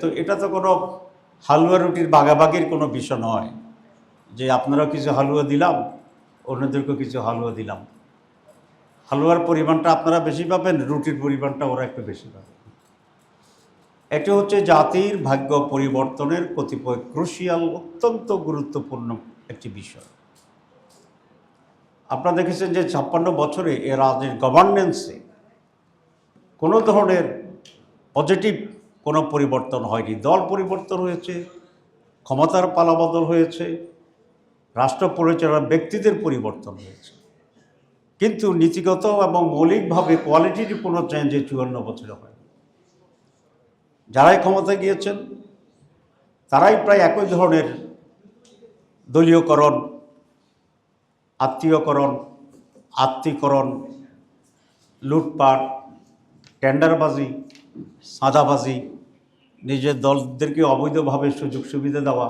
তো এটা তো কোনো হালুয়া রুটির বাগাবাগির কোনো বিষয় নয়। যে আপনারা কিছু হালুয়া দিলাম, অন্যদেরকেও কিছু হালুয়া দিলাম। হালুয়ার পরিমাণটা আপনারা বেশি পাবেন, রুটির পরিমাণটা ওরা একটু বেশি পাবে। এটি হচ্ছে জাতির ভাগ্য পরিবর্তনের কতিপয় ক্রুশিয়াল অত্যন্ত গুরুত্বপূর্ণ একটি বিষয়। আপনারা দেখেছেন যে ছাপ্পান্ন বছরে এ রাজ্যের গভর্নেন্সে কোনো ধরনের পজিটিভ কোনো পরিবর্তন হয়নি। দল পরিবর্তন হয়েছে, ক্ষমতার পালাবদল হয়েছে, রাষ্ট্র পরিচালনার ব্যক্তিদের পরিবর্তন হয়েছে। কিন্তু নীতিগত এবং মৌলিকভাবে কোয়ালিটির কোনো চেঞ্জ চুয়ান্ন বছরে হয়নি যারাই ক্ষমতায় গিয়েছেন, তারাই প্রায় একই ধরনের দলীয়করণ, আত্মীয়করণ, আত্মীকরণ, লুটপাট, টেন্ডারবাজি সাদাবাজি নিজের দলদেরকে অবৈধভাবে সুযোগ সুবিধা দেওয়া,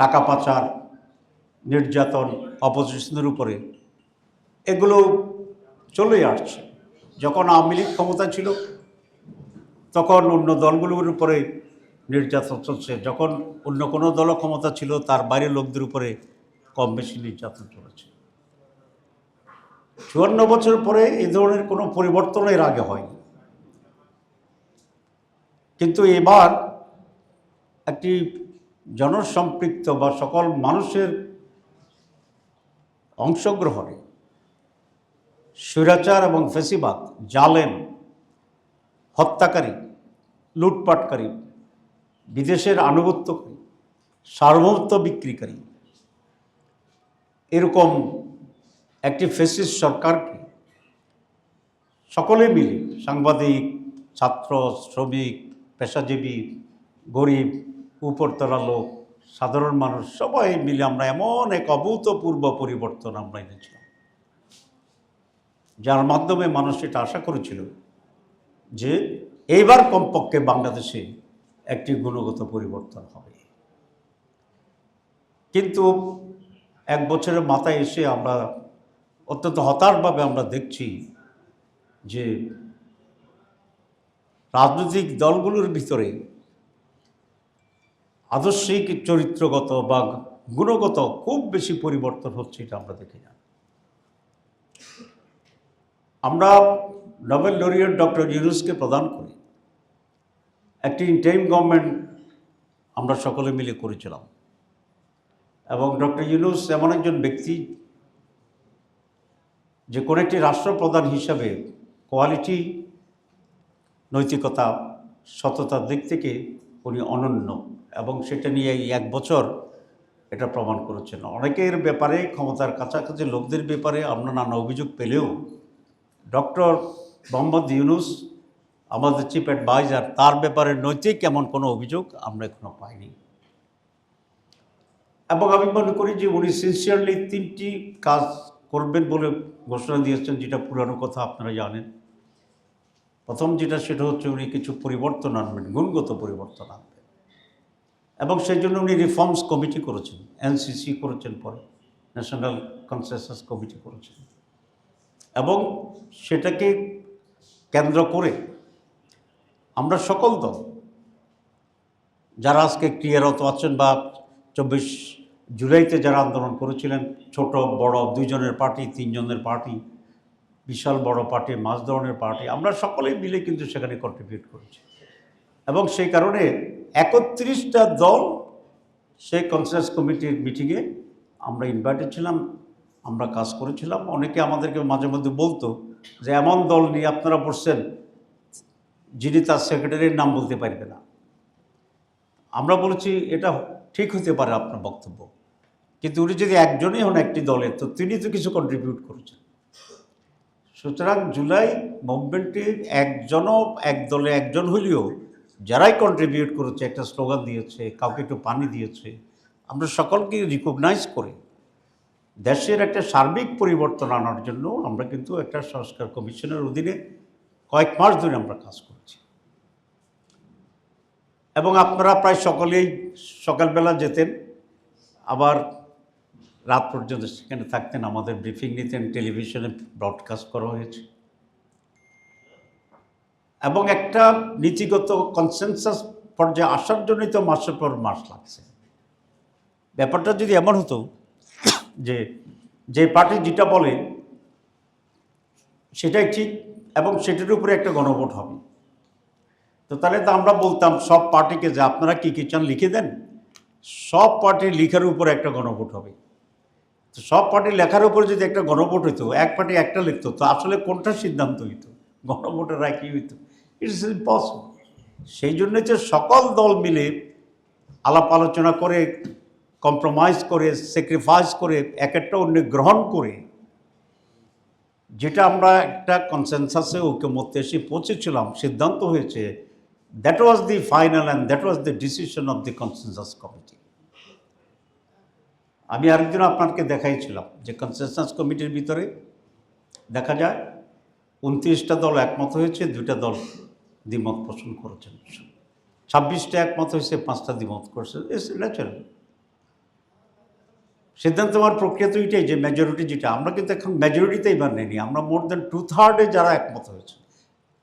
টাকা পাচার, নির্যাতন, অপোজিশনের উপরে, এগুলো চলে আসছে। যখন আওয়ামী লীগ ক্ষমতা ছিল, তখন অন্য দলগুলোর উপরে নির্যাতন চলছে। যখন অন্য কোনো দলও ক্ষমতা ছিল, তার বাইরের লোকদের উপরে কম বেশি নির্যাতন চলেছে। চুয়ান্ন বছর পরে এ ধরনের কোনো পরিবর্তন এর আগে হয়নি। কিন্তু এবার একটি জনসম্পৃক্ত বা সকল মানুষের অংশগ্রহণে স্বৈরাচার এবং ফেসিবাদ, জালেম, হত্যাকারী, লুটপাটকারী, বিদেশের আনুগত্যকারী, সার্বভৌমত্ব বিক্রিকারী, এরকম একটি ফেসিস সরকারকে সকলে মিলে সাংবাদিক, ছাত্র, শ্রমিক পেশাজীবী, গরিব, উপরতলা লোক, সাধারণ মানুষ, সবাই মিলে আমরা এমন এক অভূতপূর্ব পরিবর্তন আমরা এনেছিলাম। যার মাধ্যমে মানুষ এটা আশা করেছিল যে এইবার কমপক্ষে বাংলাদেশে একটি গুণগত পরিবর্তন হবে। কিন্তু এক বছরের মাথায় এসে আমরা অত্যন্ত হতাশভাবে আমরা দেখছি যে রাজনৈতিক দলগুলোর ভিতরে আদর্শিক চরিত্রগত বা গুণগত খুব বেশি পরিবর্তন হচ্ছে এটা আমরা দেখি না আমরা নোবেল লরিয়েট ডক্টর ইউনুসকে প্রদান করি। একটি টাইম গভর্নমেন্ট আমরা সকলে মিলে করেছিলাম। এবং ডক্টর ইউনুস এমন একজন ব্যক্তি যে কোনো একটি রাষ্ট্রপ্রধান হিসাবে কোয়ালিটি নৈতিকতা সততার দিক থেকে উনি অনন্য এবং সেটা নিয়ে এই এক বছর এটা প্রমাণ করেছেন। অনেকের ব্যাপারে, ক্ষমতার কাছাকাছি লোকদের ব্যাপারে আমরা নানা অভিযোগ পেলেও ডক্টর মোহাম্মদ ইউনুস, আমাদের চিফ অ্যাডভাইজার, তার ব্যাপারে নৈতিক এমন কোনো অভিযোগ আমরা এখনও পাইনি। এবং আমি মনে করি যে উনি সিনসিয়ারলি তিনটি কাজ করবেন বলে ঘোষণা দিয়েছেন, যেটা পুরানো কথা আপনারা জানেন। প্রথম যেটা সেটা হচ্ছে উনি কিছু পরিবর্তন আনবেন, গুণগত পরিবর্তন আনবেন। এবং সেই জন্য উনি রিফর্মস কমিটি করেছেন এনসিসি করেছেন পরে ন্যাশনাল কনসেনসাস কমিটি করেছেন। এবং সেটাকে কেন্দ্র করে আমরা সকল দল, যারা আজকে ক্রিয়ারত আছেন বা চব্বিশ জুলাইতে যারা আন্দোলন করেছিলেন, ছোট, বড়, দুইজনের পার্টি, তিনজনের পার্টি বিশাল বড় পার্টি, মাছ ধরনের পার্টি, আমরা সকলেই মিলে কিন্তু সেখানে কন্ট্রিবিউট করেছি। এবং সেই কারণে একত্রিশটা দল সেই কনসার্স কমিটির মিটিংয়ে আমরা ইনভাইটেড ছিলাম, আমরা কাজ করেছিলাম। অনেকে আমাদেরকে মাঝে মধ্যে বলতো যে, এমন দল নিয়ে আপনারা বসছেন যিনি তার সেক্রেটারির নাম বলতে পারবে না। আমরা বলেছি, এটা ঠিক হতে পারে আপনার বক্তব্য। কিন্তু উনি যদি একজনই হন একটি দলের, তো তিনি তো কিছু কন্ট্রিবিউট করেছেন। সুতরাং জুলাই মুভমেন্টে একজনও, এক দলে একজন হলেও যারাই কন্ট্রিবিউট করেছে, একটা স্লোগান দিয়েছে, কাউকে একটু পানি দিয়েছে, আমরা সকলকে রিকগনাইজ করে। দেশের একটা সার্বিক পরিবর্তন আনার জন্য আমরা কিন্তু একটা সংস্কার কমিশনের অধীনে কয়েক মাস ধরে আমরা কাজ করছি। এবং আপনারা প্রায় সকলেই সকালবেলা যেতেন, আবার রাত পর্যন্ত সেখানে থাকতেন। আমাদের ব্রিফিং নিতেন টেলিভিশনে ব্রডকাস্ট করা হয়েছে। এবং একটা নীতিগত কনসেনসাস পর্যায়ে আসার জন্যই তো মাসের পর মাস লাগছে। ব্যাপারটা যদি এমন হতো যে যে পার্টি যেটা বলে, সেটাই ঠিক এবং সেটার উপরে একটা গণভোট হবে। তো তাহলে তো আমরা বলতাম, সব পার্টিকে যে আপনারা কী কী চান লিখে দেন, সব পার্টির লিখার উপরে একটা গণভোট হবে। তো সব পার্টি লেখার উপরে যদি একটা গণভোট হইতো, এক পার্টি একটা লিখতো, তো আসলে কোনটা সিদ্ধান্ত হইতো? গণভোটের রায় কী হইতো? ইটস ইম্পসিবল সেই জন্য যে সকল দল মিলে আলাপ আলোচনা করে কম্প্রোমাইজ করে স্যাক্রিফাইস করে, এক একটা অন্য গ্রহণ করে, যেটা আমরা একটা কনসেনসাসে ঐক্যমত্যে এসে পৌঁছেছিলাম, সিদ্ধান্ত হয়েছে that was the final and that was the decision of the consensus committee আমি আরেকদিন আপনাকে দেখাইছিলাম যে কনসেনসাস কমিটির ভিতরে দেখা যায় উনত্রিশটা দল একমত হয়েছে, দুইটা দল দ্বিমত পোষণ করেছেন। ছাব্বিশটা একমত হয়েছে, পাঁচটা দ্বিমত করছে। ইটস ন্যাচারাল সিদ্ধান্ত হওয়ার প্রক্রিয়া তো এটাই যে মেজরিটি যেটা। আমরা কিন্তু এখন মেজরিটিতে এবার নেইনি আমরা মোর দেন টু থার্ডে যারা একমত হয়েছে,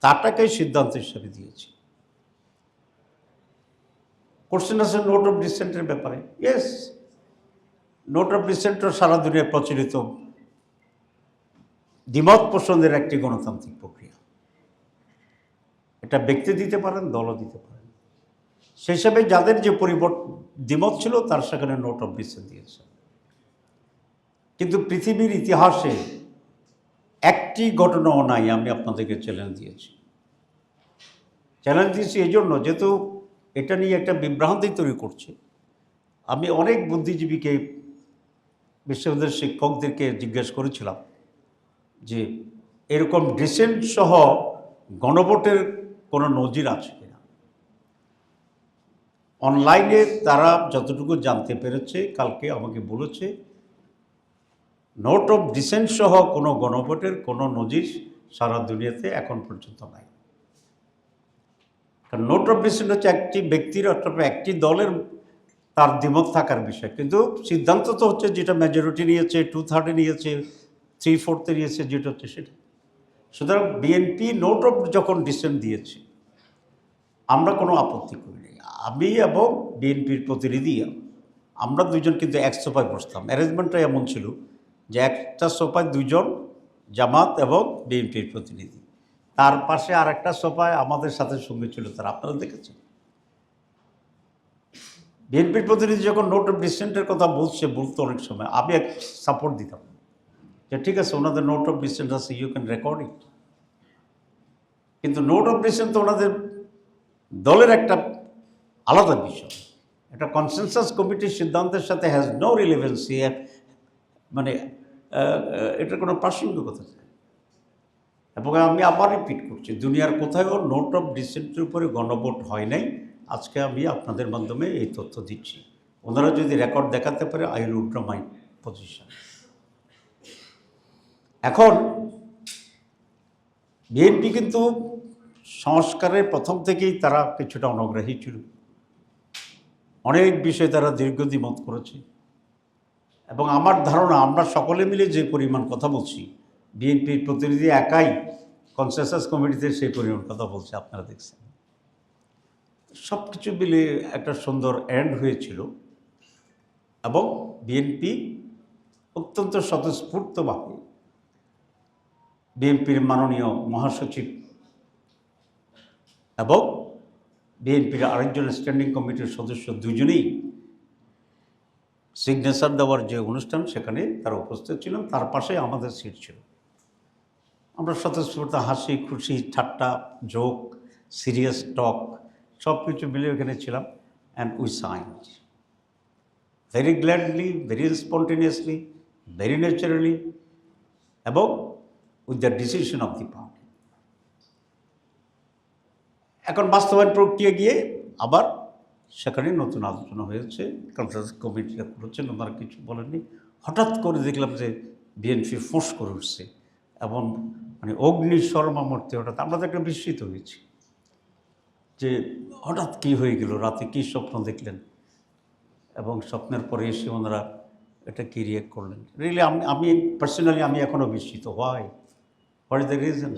তারটাকেই সিদ্ধান্ত হিসেবে দিয়েছি। কোশ্চেন আছে নোট অফ ডিসেন্টের ব্যাপারে। ইয়েস নোট অফ ডিসেন্টও সারা দুনিয়ায় প্রচলিত দ্বিমত পোষণের একটি গণতান্ত্রিক প্রক্রিয়া। এটা ব্যক্তি দিতে পারেন, দলও দিতে পারেন। সেই হিসাবে যাদের যে পরিবর্তন দ্বিমত ছিল তার সেখানে নোট অফ ডিসেন্ট দিয়েছে। কিন্তু পৃথিবীর ইতিহাসে একটি ঘটনাও নাই, আমি আপনাদেরকে চ্যালেঞ্জ দিয়েছি। চ্যালেঞ্জ দিয়েছি এই জন্য যেহেতু এটা নিয়ে একটা বিভ্রান্তি তৈরি করছে। আমি অনেক বুদ্ধিজীবীকে বিশ্ববিদ্যালয়ের শিক্ষকদেরকে জিজ্ঞেস করেছিলাম যে, এরকম ডিসেন্ট সহ গণভোটের কোনো নজির আছে কিনা? অনলাইনে তারা যতটুকু জানতে পেরেছে, কালকে আমাকে বলেছে, নোট অফ ডিসেন্ট সহ কোনো গণভোটের কোনো নজির সারা দুনিয়াতে এখন পর্যন্ত নাই। কারণ নোট অফ ডিসেন্ট হচ্ছে একটি ব্যক্তির অথবা একটি দলের তার দ্বিমত থাকার বিষয়। কিন্তু সিদ্ধান্ত তো হচ্ছে যেটা মেজরিটি নিয়েছে টু থার্ডে নিয়েছে থ্রি ফোর্থে নিয়েছে, যেটা হচ্ছে সেটা। সুতরাং বিএনপি নোট অফ যখন ডিসেন্ট দিয়েছে, আমরা কোনো আপত্তি করিনি। আমি এবং বিএনপির প্রতিনিধি, আমরা দুজন কিন্তু এক সোফায় বসতাম। অ্যারেঞ্জমেন্টটা এমন ছিল যে একটা সোফায় দুজন জামাত এবং বিএনপির প্রতিনিধি। তার পাশে আর একটা সোফায় আমাদের সাথে সঙ্গে ছিল, তারা আপনারা দেখেছেন? বিএনপির প্রতিনিধি যখন নোট অফ ডিসেন্টের কথা বলছে বলতো অনেক সময়, আমি এক সাপোর্ট দিতাম। যে ঠিক আছে, ওনাদের নোট অফ ডিসেন্ট আছে ইউ ক্যান রেকর্ড ইট কিন্তু নোট অফ ডিসেন্ট তো ওনাদের দলের একটা আলাদা বিষয়। একটা কনসেনসাস কমিটির সিদ্ধান্তের সাথে হ্যাজ নো রিলেভেন্সি মানে এটার কোনো প্রাসঙ্গিকতা নেই এবং আমি আবার রিপিট করছি, দুনিয়ার কোথাও নোট অফ ডিসেন্টের উপরে গণভোট হয় নাই। আজকে আমি আপনাদের মাধ্যমে এই তথ্য দিচ্ছি। ওনারা যদি রেকর্ড দেখাতে পারে আই উইল মাই পজিশন এখন বিএনপি কিন্তু সংস্কারের প্রথম থেকেই তারা কিছুটা অনগ্রাহী ছিল। অনেক বিষয়ে তারা দীর্ঘদিমত করেছে। এবং আমার ধারণা, আমরা সকলে মিলে যে পরিমাণ কথা বলছি বিএনপির প্রতিনিধি একাই কনসেনসাস কমিটিতে সেই পরিমাণ কথা বলছে, আপনারা দেখছেন। সব কিছু মিলে একটা সুন্দর এন্ড হয়েছিল। এবং বিএনপি অত্যন্ত স্বতঃস্ফূর্তভাবে বিএনপির মাননীয় মহাসচিব এবং বিএনপির আরেকজন স্ট্যান্ডিং কমিটির সদস্য দুজনেই সিগনেচার দেওয়ার যে অনুষ্ঠান, সেখানে তারা উপস্থিত ছিলেন। তার পাশে আমাদের সিট ছিল। আমরা স্বতঃস্ফূর্ত হাসি, খুশি, ঠাট্টা জোক সিরিয়াস টক সব কিছু মিলে ওখানে ছিলাম and we sign very gladly very spontaneously very naturally এবং with the decision of the party এখন বাস্তবায়ন প্রক্রিয়া গিয়ে আবার সেখানে নতুন আলোচনা হয়েছে কনফারেন্স কমিটিরা করেছেন ওনারা কিছু বলেননি। হঠাৎ করে দেখলাম যে বিএনপি ফোঁস করে উঠছে, এবং মানে অগ্নি শর্মা মূর্তি হঠাৎ, আমরা তো একটা বিস্মিত হয়েছি। যে হঠাৎ কী হয়ে গেল? রাতে কী স্বপ্ন দেখলেন? এবং স্বপ্নের পরে এসে ওনারা এটা কি রিয়েক্ট করলেন? রিয়েলি আমি আমি পার্সোনালি আমি এখনও বিস্মিত। হয় হোয়াট ইজ দ্য রিজন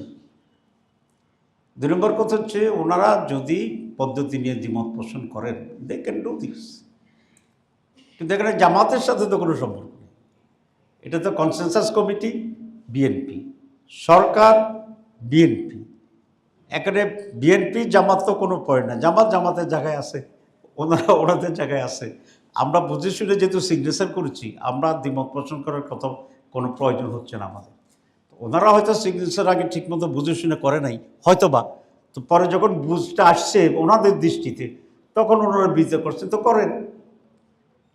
দুই নম্বর কথা হচ্ছে, ওনারা যদি পদ্ধতি নিয়ে দ্বিমত পোষণ করেন দে ক্যান ডু দিস কিন্তু এখানে জামাতের সাথে তো কোনো সম্পর্ক নেই। এটা তো কনসেনসাস কমিটি বিএনপি সরকার বিএনপি এখানে বিএনপি জামাত তো কোনো পয়েন্ট না, জামাত জামাতের জায়গায় আছে, ওনারা ওনাদের জায়গায় আছে। আমরা বুঝে শুনে যেহেতু সিগনেচার করেছি, আমরা দ্বিমত পোষণ করার কথা কোনো প্রয়োজন হচ্ছে না আমাদের। ওনারা হয়তো সিগনেচার আগে ঠিকমতো বুঝে শুনে করে নাই হয়তো বা তো পরে যখন বুঝটা আসছে ওনাদের দৃষ্টিতে, তখন ওনারা বিজে করছে, তো করেন।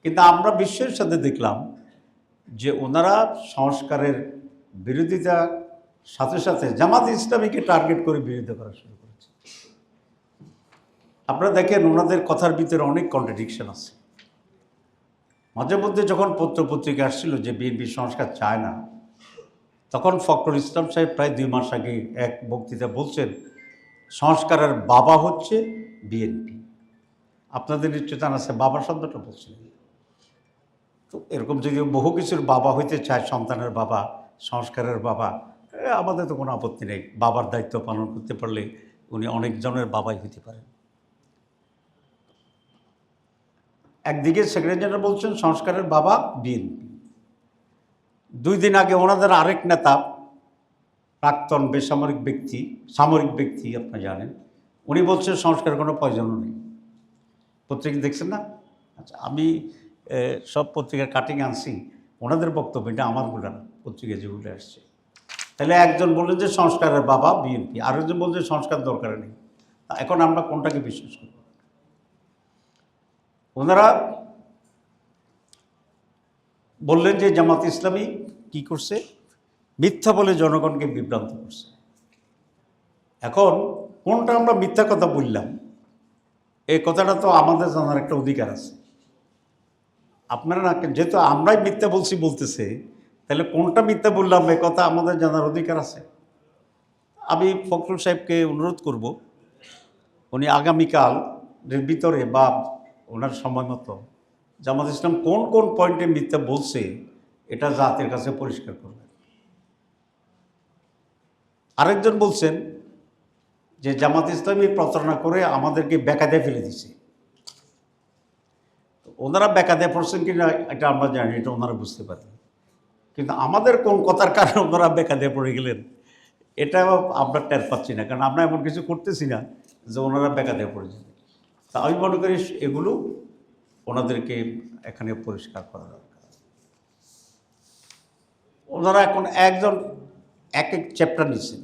কিন্তু আমরা বিশ্বের সাথে দেখলাম যে ওনারা সংস্কারের বিরোধিতা সাথে সাথে জামাত ইসলামীকে টার্গেট করে বিরোধিতা করা শুরু করেছে। আপনারা দেখেন ওনাদের কথার ভিতরে অনেক কন্ট্রাডিকশন আছে। মাঝে মধ্যে যখন পত্র পত্রিকা আসছিল যে বিএনপি সংস্কার চায় না, তখন ফখরুল ইসলাম সাহেব প্রায় দুই মাস আগে এক বক্তৃতা বলছেন সংস্কারের বাবা হচ্ছে বিএনপি। আপনাদের নিশ্চয় জানা আছে বাবা শব্দটা বলছেন তো এরকম যদি বহু কিছুর বাবা হইতে চায়, সন্তানের বাবা, সংস্কারের বাবা আমাদের তো কোনো আপত্তি নেই। বাবার দায়িত্ব পালন করতে পারলে উনি অনেকজনের বাবাই হতে পারেন একদিকে সেক্রেটারি জেনারেল বলছেন, সংস্কারের বাবা বিএনপি। দুই দিন আগে ওনাদের আরেক নেতা, প্রাক্তন বেসামরিক ব্যক্তি, সামরিক ব্যক্তি আপনি জানেন, উনি বলছেন, সংস্কারের কোনো প্রয়োজনও নেই। পত্রিকা দেখছেন না? আচ্ছা আমি সব পত্রিকার কাটিং আনছি। ওনাদের বক্তব্য এটা আমারগুলো না পত্রিকা যেগুলো আসছে। তাহলে একজন বললেন যে সংস্কারের বাবা বিএনপি, আরেকজন বলছেন সংস্কার দরকার নেই। এখন আমরা কোনটাকে বিশ্বাস করব? ওনারা বললেন যে জামাত ইসলামী কি করছে? মিথ্যা বলে জনগণকে বিভ্রান্ত করছে। এখন কোনটা আমরা মিথ্যা কথা বললাম, এই কথাটা তো আমাদের জানার একটা অধিকার আছে। আপনারা না, যেহেতু আমরাই মিথ্যা বলছি বলতেছে তাহলে কোনটা মিথ্যা বললাম? এ কথা আমাদের জানার অধিকার আছে। আমি ফখরুল সাহেবকে অনুরোধ করব, উনি আগামীকাল ভিতরে বা ওনার সময় মতো জামাত ইসলাম কোন কোন পয়েন্টে মিথ্যা বলছে, এটা জাতির কাছে পরিষ্কার করবেন আরেকজন বলছেন যে জামাত ইসলামী প্রতারণা করে আমাদেরকে বেকাদে ফেলে দিছে। ওনারা বেকাদে পড়ছেন কিনা, এটা আমরা জানি এটা ওনারা বুঝতে পারেন কিন্তু আমাদের কোন কথার কারণে ওনারা বেকাদে পড়ে গেলেন এটা আমরা টের পাচ্ছি না, কারণ আমরা এমন কিছু করতেছি না যে ওনারা বেকাদে পড়েছেন তা আমি মনে করি এগুলো ওনাদেরকে এখানে পরিষ্কার করা দরকার। ওনারা এখন একজন এক এক চ্যাপ্টার নিচ্ছেন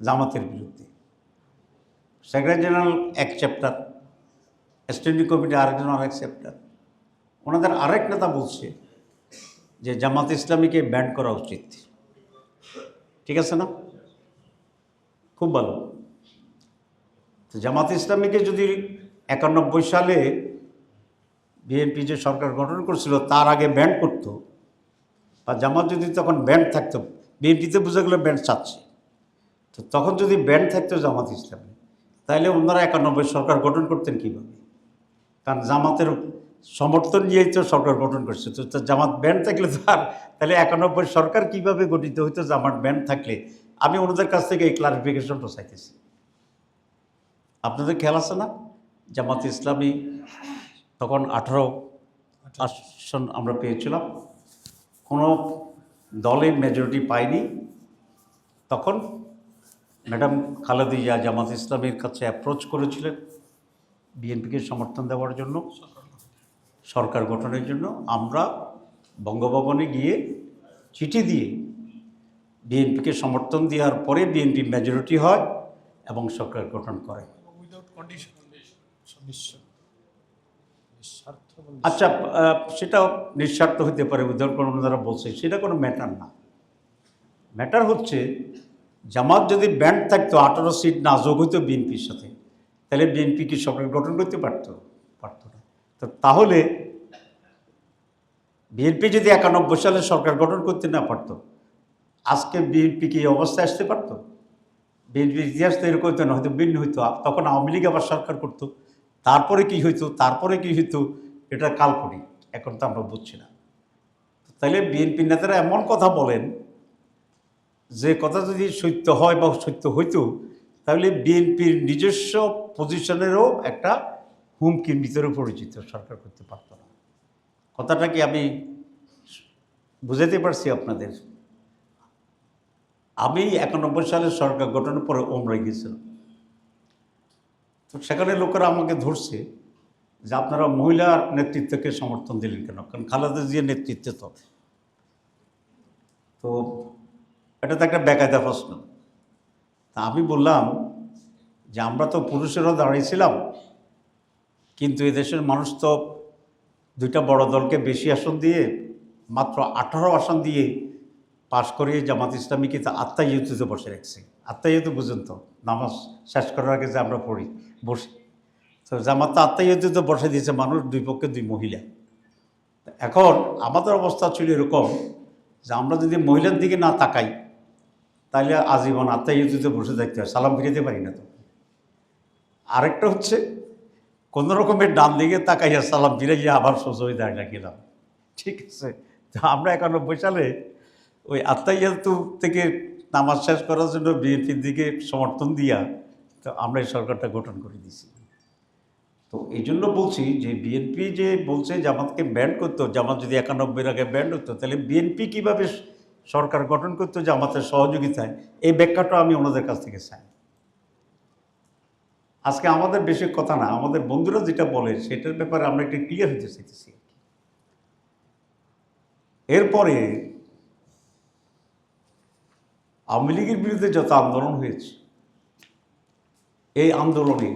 জামাতের বিরুদ্ধে। সেক্রেটারি জেনারেল এক চ্যাপ্টার স্ট্যান্ডিং কমিটি আরেকজন আরেক চ্যাপ্টার ওনাদের আরেক নেতা বলছে যে জামাত ইসলামীকে ব্যান্ড করা উচিত। ঠিক আছে না? খুব ভালো। তো জামাত ইসলামীকে যদি একানব্বই সালে বিএনপি যে সরকার গঠন করছিল, তার আগে ব্যান্ড করতো, বা জামাত যদি তখন ব্যান্ড থাকতো, বিএনপিতে বোঝা গেলো ব্যান্ড চাচ্ছে। তো তখন যদি ব্যান্ড থাকতো জামাত ইসলামী, তাহলে ওনারা একানব্বই সরকার গঠন করতেন কীভাবে? কারণ জামাতের সমর্থন নিয়েই তো সরকার গঠন করছে। তো জামাত ব্যান্ড থাকলে তো আর, তাহলে একানব্বই সরকার কীভাবে গঠিত হইতো জামাত ব্যান্ড থাকলে? আমি ওনাদের কাছ থেকে এই ক্লারিফিকেশনটা চাইতেছি। আপনাদের খেয়াল আছে না? জামাত ইসলামী তখন আঠারো আসন আমরা পেয়েছিলাম। কোনো দলে মেজরিটি পাইনি। তখন ম্যাডাম খালেদা জিয়া জামাত ইসলামের কাছে অ্যাপ্রোচ করেছিলেন। বিএনপিকে সমর্থন দেওয়ার জন্য। সরকার গঠনের জন্য আমরা বঙ্গভবনে গিয়ে চিঠি দিয়ে বিএনপিকে সমর্থন দেওয়ার পরে বিএনপি মেজরিটি হয় এবং সরকার গঠন করে। আচ্ছা সেটাও নিঃস্বার্থ হতে পারে উদাহরণ কোনো দ্বারা বলছে সেটা কোনো ম্যাটার না। ম্যাটার হচ্ছে জামাত যদি ব্যান্ড থাকতো আঠারো সিট না যোগ হইতো বিএনপির সাথে তাহলে বিএনপি কি সরকার গঠন করতে পারতো? তো তাহলে বিএনপি যদি একানব্বই সালে সরকার গঠন করতে না পারতো, আজকে বিএনপি কি অবস্থায় আসতে পারতো? বিএনপির ইতিহাস তো এরকম না, হয়তো ভিন্ন হইতো। তখন আওয়ামী লীগ আবার সরকার করতো। তারপরে কি হইতো? তারপরে কি হইতো? এটা কাল্পনিক। এখন তো আমরা বুঝছি না। তাহলে বিএনপি নেতারা এমন কথা বলেন, যে কথা যদি সত্য হয় বা সত্য হইতো, তাহলে বিএনপির নিজস্ব পজিশনেরও একটা হুমকির ভিতরে পরিচিত সরকার করতে পারত না। কথাটা কি আমি বুঝাতে পারছি আপনাদের? আমি একানব্বই সালে সরকার গঠনের পরে ওমরাই গিয়েছিলাম। তো সেখানে লোকেরা আমাকে ধরছে যে আপনারা মহিলার নেতৃত্বকে সমর্থন দিলেন কেন? কারণ খালেদা জিয়ার নেতৃত্বে তো। তো এটা তো একটা বেকায়দা প্রশ্ন। তা আমি বললাম যে আমরা তো পুরুষেরও দাঁড়িয়েছিলাম কিন্তু এদেশের মানুষ তো দুইটা বড় দলকে বেশি আসন দিয়ে, মাত্র আঠারো আসন দিয়ে পাশ করিয়ে জামাত ইসলামীকে তো আত্মাইয়ুতিতে বসে রাখছে। আত্মাইয়ুত বুঝুন তো, নামাজ শেষ করার আগে যে আমরা পড়ি, বসি। তো জামাত তো আত্মাইয়ুতিতে বসে দিয়েছে, মানুষ দুই পক্ষে দুই মহিলা। এখন আমাদের অবস্থা ছিল এরকম যে আমরা যদি মহিলার দিকে না তাকাই, তাহলে আজীবন আত্মাইয়ুতিতে বসে থাকতে হয়, সালাম ফিরিতে পারি না তো। আরেকটা হচ্ছে কোনো রকমের ডান দিকে তাকাইয়া সালাম ফিরে গিয়ে আবার সোজা হয়ে দাঁড়িয়ে গেলাম ঠিক আছে। তো আমরা একানব্বই সালে ওই আত্মাইয়াতু থেকে নামাজ শেষ করার জন্য বিএনপির দিকে সমর্থন দিয়া তো আমরা এই সরকারটা গঠন করে দিয়েছি তো এই জন্য বলছি যে বিএনপি যে বলছে জামাতকে ব্যান্ড করতো, জামাত যদি একানব্বইয়ের আগে ব্যান্ড হতো, তাহলে বিএনপি কীভাবে সরকার গঠন করতো জামাতের সহযোগিতায়? এই ব্যাখ্যাটা আমি ওনাদের কাছ থেকে চাই। আজকে আমাদের বেশি কথা না, আমাদের বন্ধুরা যেটা বলে সেটার ব্যাপারে আমরা একটু ক্লিয়ার হতে চাইতেছি এরপরে আওয়ামী লীগের বিরুদ্ধে যত আন্দোলন হয়েছে, এই আন্দোলনে